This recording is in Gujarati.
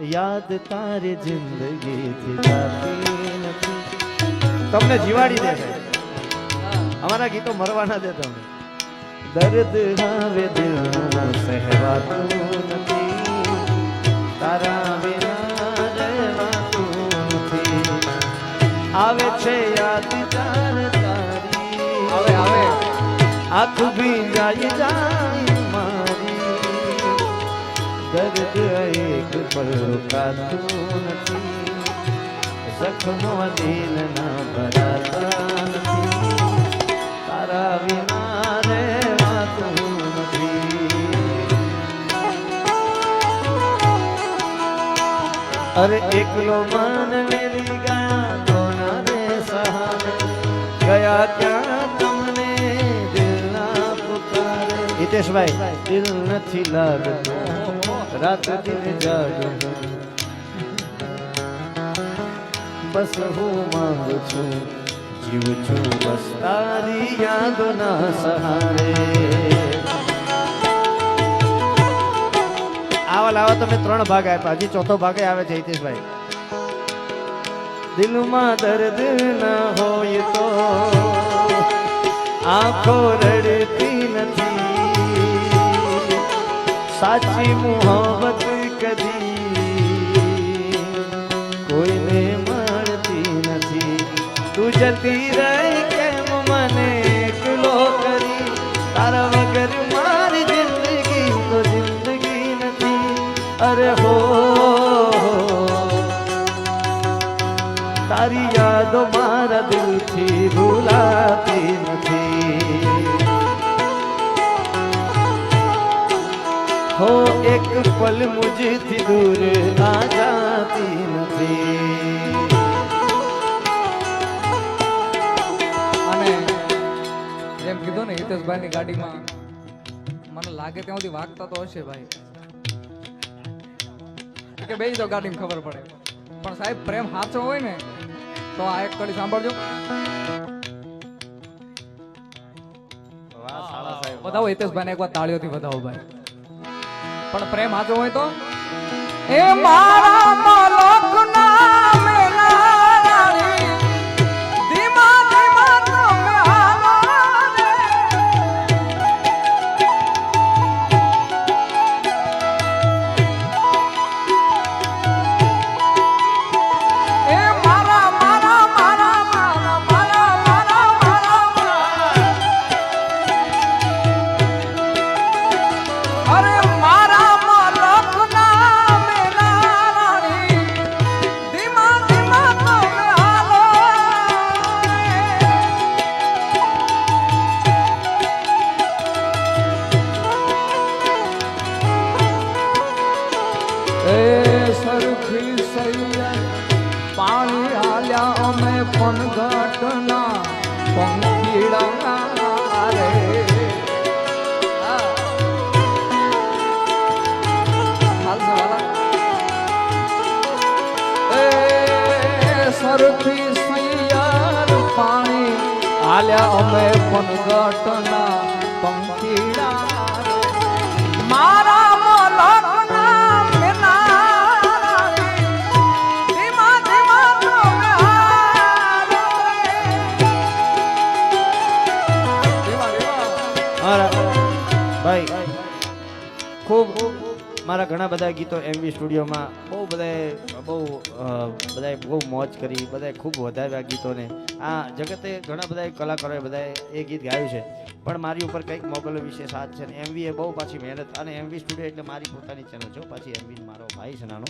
યાદ તારી જિંદગીથી તમને જીવાડી દે અમારા ગીતો મરવા ના દે તમને. દર્દ આવે દિલ સહેવાતું નથી. તારા વિના રહેવાતું નથી. આવે છે યાદ તાર. તારી આવે આવે. આંખ ભી જાય જાય. દર્દ એક પલ કાતું નથી. જખમો દિલ ના ભરાતા નથી. તારા વિના નથી. અરે એકલો મન મેલી ગયા કોના રે સહારે ગયા ત્યાં તમને દિલના પુકાર? હિતેશભાઈ, દિલ નથી લાગતું. રાત દિન જાગતું બસ હું માંગુ છું જીવ છું બસ તારી યાદોના સહારે આવા લાવો તમે ત્રણ ભાગ આપ્યા હજી ચોથો ભાગે આવે છે હિતેશભાઈ દિલમાં દર્દ ના હોય તો આંખો રડતી સાચી મોહબ્બત કદી કોઈને મળતી નથી. તું જતી રહી કેમ મને એકલો કરી? તારા વગર મારી જિંદગી તો જિંદગી નથી. અરે હો, તારી યાદો મારા દિલથી ભૂલાતી પલ મુજથી દૂર ના જાતી નથી. અને જેમ કીધું ને હિતેશભાઈ ની ગાડીમાં મને લાગે ત્યાં સુધી વાગતા તો હશે ભાઈ. કે બે તો ગાડીમાં ખબર પડે. પણ સાહેબ પ્રેમ સાચો હોય ને તો આ એક કડી સાંભળજો. વધાવો હિતેશભાઈ ને એકવાર તાળીઓથી વધાવો ભાઈ. પણ પ્રેમ હાજો હોય તો? એ મારા ગોઠવી સૈયદ પાણી હાલ્યા અમે પનઘટના પંખીડા રે. સરથી સૈયદ પાણી હાલ્યા અમે પનઘટના પંખીડા મારા મારા ભાઈ, ખૂબ મારા ઘણા બધા ગીતો એમવી સ્ટુડિયોમાં બહુ બધાએ બહુ બધાએ બહુ મોજ કરી, બધાએ ખૂબ વધાવ્યા ગીતોને. આ જગતે ઘણા બધા કલાકારોએ બધાએ એ ગીત ગાયું છે. પણ મારી ઉપર કંઈક મોગલો વિશે સાથ છે ને એમવી એ બહુ પાછી મહેનત અને એમવી સ્ટુડિયો એટલે મારી પોતાની ચેનલ છે પાછી એમવી મારો ભાઈ છે નાનો.